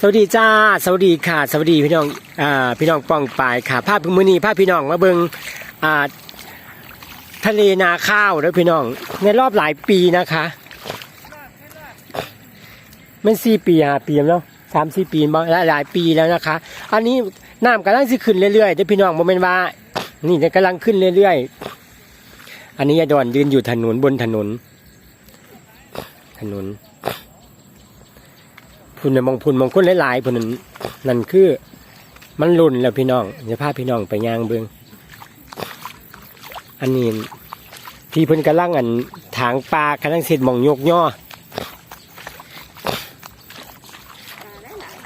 สวัสดีจ้า สวัสดีค่ะ สวัสดีพี่น้องอ่าพี่น้องป้องปายค่ะ ภาพมือนีภาพพี่น้องมาเบิงอ่าทะเลนาข้าวแล้วพี่น้อง ในรอบหลายปีนะคะมันสี่ปีห้าปีแล้วสามสี่ปีมาหลายหลายปีแล้วนะคะ อันนี้น้ำกำลังสิขึ้นเรื่อยๆเด้พี่น้องโมเมนว่า นี่กำลังขึ้นเรื่อยๆ อันนี้ยาดอนยืนอยู่ถนนบนถนน ถนน พุ่นน่ะมองพุ่นมองคนหลายๆพุ่นนั้นนั่นคือ มันรุนแล้วพี่น้องจะพาพี่น้องไปย่างเบิงอันนี้พี่เพิ่นกำลังอันถางปลากำลังเสร็จหมองยกย่อ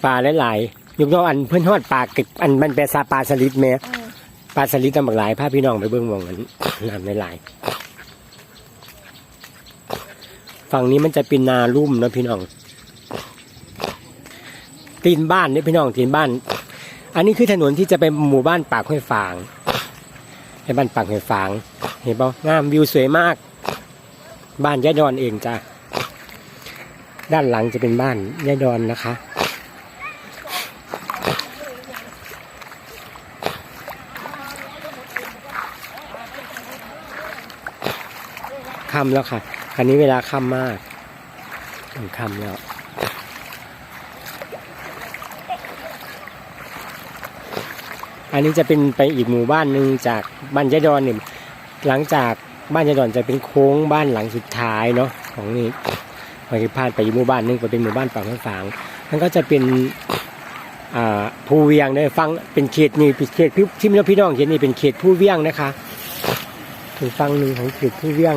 ปลาหลายๆยกย่ออันเพิ่นทอดปลาเก็บอันมันเป็นซาปลาสลิดแม่ปลาสลิดตำบักหลายพาพี่น้องไปเบิ่งหมองอันน้ำหลายๆฝั่งนี้มันจะเป็นนาลุ่มเนาะพี่น้อง ตีนบ้านนี่พี่น้องตีนบ้าน อันนี้คือถนนที่จะไปหมู่บ้านปากห้วยฝางในบ้านปากห้วยฝาง เห็นป่งามวิวสวยมาก บ้านยายดอนเองจ้ะด้านหลังจะเป็นบ้านยายดอนนะคะค่ำแล้วค่ะคันนี้เวลาค่ำมากถึงค่ำแล้ว อันนี้จะเป็นไปอีกหมู่บ้านหนึ่งจากบ้านยายดอนเนี่ยหลังจากบ้านยายดอนจะเป็นโค้งบ้านหลังสุดท้ายเนาะของนี้พอที่ผ่านไปอีกหมู่บ้านหนึงก็เป็นหมู่บ้านปากน้ำฝางมันก็จะเป็นอ่าภูเวียงเนี่ยฟังเป็นเขตนี่เป็นเขตที่ที่พี่น้องเห็นนี่เป็นเขตภูเวียงนะคะถึงฟังหนึ่งของเขตภูเวียง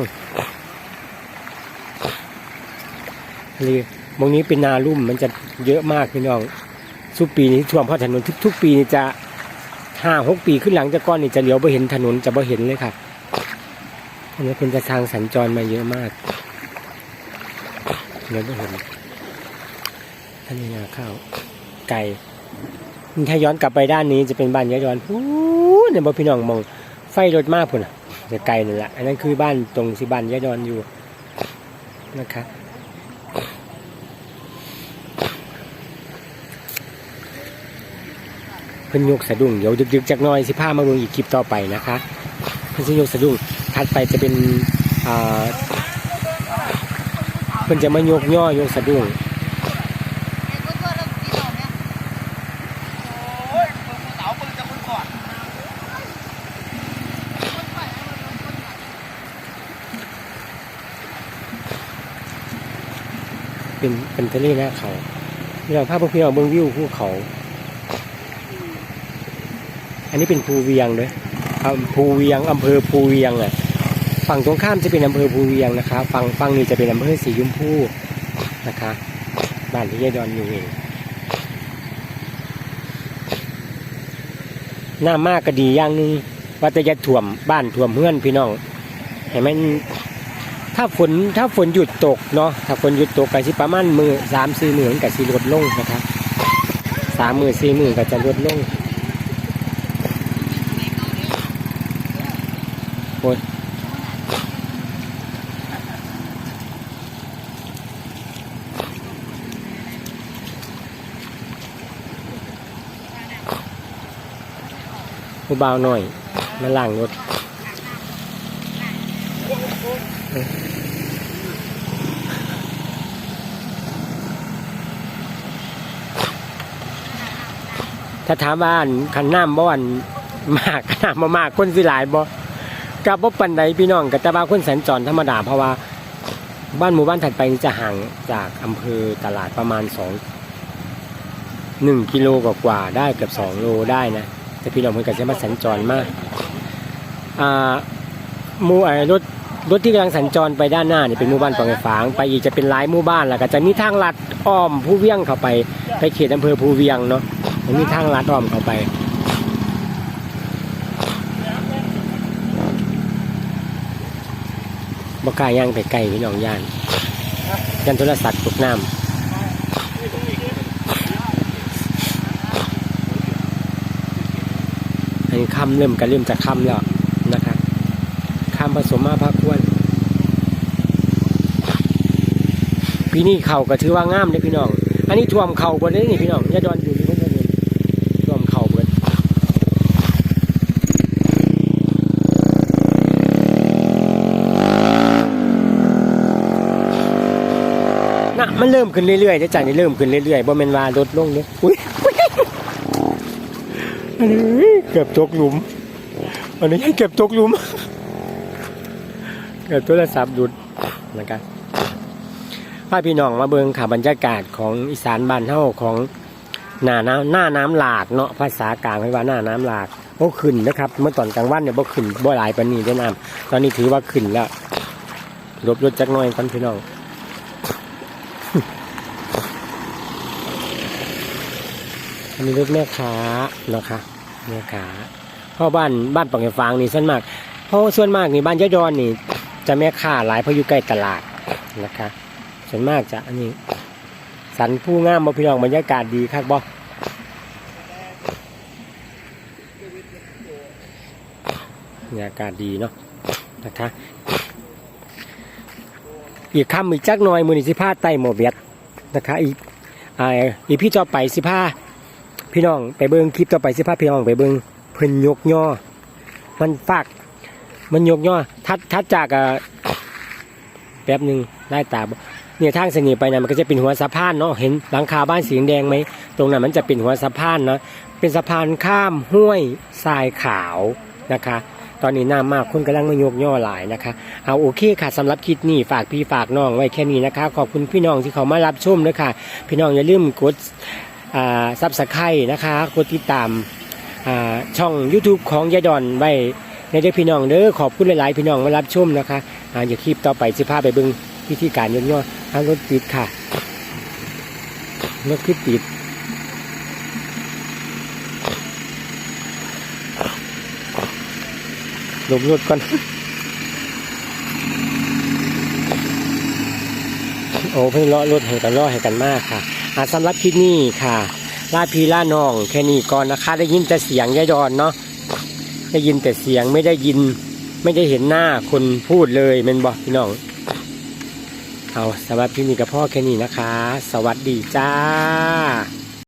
นี่มองนี้เป็นนาลุ่มมันจะเยอะมากพี่น้องทุกปีนี้ท่วมเพราะถนนทุกทุกปีนี่จะ ห้าหกปีขึ้นหลังจากก้อนนี่จะเลี้ยวไปเห็นถนนจะไม่เห็นเลยค่ะอันนี้เป็นจะทางสัญจรมาเยอะมากเลี้ยวไม่เห็นท่านนี้นาข้าวไก่ถ้าย้อนกลับไปด้านนี้จะเป็นบ้านย้ายย้อนพูดเนี่ยพี่น้องมองไฟรถมากพุ่นอะจะไกลนั่นแหละอันนั้นคือบ้านตรงสิบ้านยายย้อนอยู่นะคะ พิ่นยกสะดุ้งเดี๋ยวดึกๆจากน้อยสิพามาเบิ่งอีกคลิปต่อไปนะคะเพิ่นจะยกสะดุ้งถัดไปจะเป็นอ่าเพิ่นจะมายกย่อยกสะดุ้งเป็นเป็นทะเลหน้าเขาพี่น้องภาพพวกพี่น้องเบื้องวิวภูเขา อันนี้เป็นภูเวียงด้วยภูเวียงอำเภอภูเวียงอะฝั่งตรงข้ามจะเป็นอำเภอภูเวียงนะคะฝั่งฝั่งนี้จะเป็นอำเภอสียุมพูนะคะบ้านที่ยายดอนอยู่เองหน้ามากก็ดีอย่างหนึงว่าจะจะถ่วมบ้านถ่วมเพื่อนพี่น้องเห็นไหมถ้าฝนถ้าฝนหยุดตกเนาะถ้าฝนหยุดตกก็สิประมาณมือสามสี่หมือกับสิลดลงนะครับสามมือสี่หมือก็จะลดลง โอ้ยผู้เบาวหน่อย มาล่างรถถ้าถามว่านขันน้ำบ่อันมากน้ำมามากคนสิหลายบ่ กับบ่ปันใดพี่น้องกับต่ว่าคนสัญจรธรรมดาเพราะว่าบ้านหมู่บ้านถัดไปนี่จะห่างจากอำเภอตลาดประมาณสองหนึ่งกิโลกว่าๆได้เกือบสองโลได้นะแต่พี่น้องเพิ่นก็จะมาสัญจรมากอ่าหมู่ไอรถรถที่กำลังสัญจรไปด้านหน้านี่เป็นหมู่บ้านปองไฟฝาง ไปอีกจะเป็นหลายหมู่บ้านแล้วก็จะมีทางลัดอ้อมผู้เวียงเข้าไป ไปเขตอำเภอภูเวียงเนาะมีทางลัดอ้อมเข้าไป บกล้าย่างไปไกลพี่น้องย่านยันโทรศัพท์ตกน้ำอันค่ำเริ่มกันเริ่มจะค่ำแล้วนะครับค่ำผสมมาพักควรปีนี้เข่าก็ถือว่างามเลยพี่น้อง อันนี้ท่วมเข่าบนนี้นี่พี่น้องยาดอนอยู่ที่พวกนี้ท่วมเข่าเบิด น่ะมันเริ่มขึ้นเรื่อยๆจะจ่ายนี่เริ่มขึ้นเรื่อยๆบ่แม่นว่าลดลงเด้ออุ้ยอันนี้เกือบตกหลุมอันนี้เกือบตกหลุมเกือบโทรศัพท์หลุดนะครับพาพี่น้องมาเบิ่งค่ะบรรยากาศของอีสานบ้านเฮาของหน้าน้ำหน้าน้ำหลากเนาะภาษากลางเรียกว่าหน้าน้ำหลากบ่ขึ้นนะครับ เมื่อตอนกลางวันเนี่ยบ่ขึ้นบ่หลายปานนี้ได้อน้ำตอนนี้ถือว่าขึ้นแล้วลบรถจักหน่อยกันพี่น้อง อันนี้รถแม่ค้าเนะคะแม่ค้าเพราะบ้านบ้านปังไฟฟางนี่ส่วนมากเพราะส่วนมากนี่บ้านยะดอนนี่ จะแม่ค้าหลายเพราะอยู่ใกล้ตลาดนะคะ ส่วนมากจะอันนี้ สันผู้งามบ่พี่น้องบรรยากาศดีครับบ่บรรยากาศดีเนาะนะคะอีกคำอีกจักหน่อยมือนิสิพาไต่หมอเวียดนะคะอีกอีพี่ต่อไปสิพา พี่น้องไปเบิ้งคลิปต่อไปสิพาพี่น้องไปเบิ้งเพิ่นยกย่อ มันฝาก มันยกย่อ ทัดทัดจากอะแป๊บหนึ่งได้ตาเนี่ยทางเสนีไปนะมันก็จะเป็นหัวสะพานเนาะเห็นหลังคาบ้านสีแดงไหมตรงนั้นมันจะเป็นหัวสะพานเนาะเป็นสะพานข้ามห้วยทรายขาวนะคะ ตอนนี้น้ำมากคนกำลังมายกย่อหลายนะคะ เอาโอเคค่ะสำหรับคลิปนี้ฝากพี่ฝากน้องไว้แค่นี้นะคะ ขอบคุณพี่น้องที่เขามารับชมนะคะพี่น้องอย่าลืมกด ซับสไคร์นะคะกดติดตามช่อง YouTube ของยายดอนไว้ในเด้อพี่น้องเด้อขอบคุณหลายๆพี่น้องมารับชมนะคะอ่าอย่าคลิปต่อไปสิพาไปเบิ่งวิธีการยกย่อทางรถติดค่ะรถคลิปติดหลบรถก่อนโอ้เพิ่งเลาะรถให้กันลาะให้กันมากค่ะ อาสำหรับที่นี่ค่ะลาพีล่าน้องแค่นี้ก่อนนะคะ ได้ยินแต่เสียงยายดอนเนาะได้ยินแต่เสียงไม่ได้ยิน ไม่ได้เห็นหน้าคนพูดเลยมันบอกพี่น้องเอาสำหรับพี่นี่กับพ่อแค่นี้นะคะ สวัสดีจ้า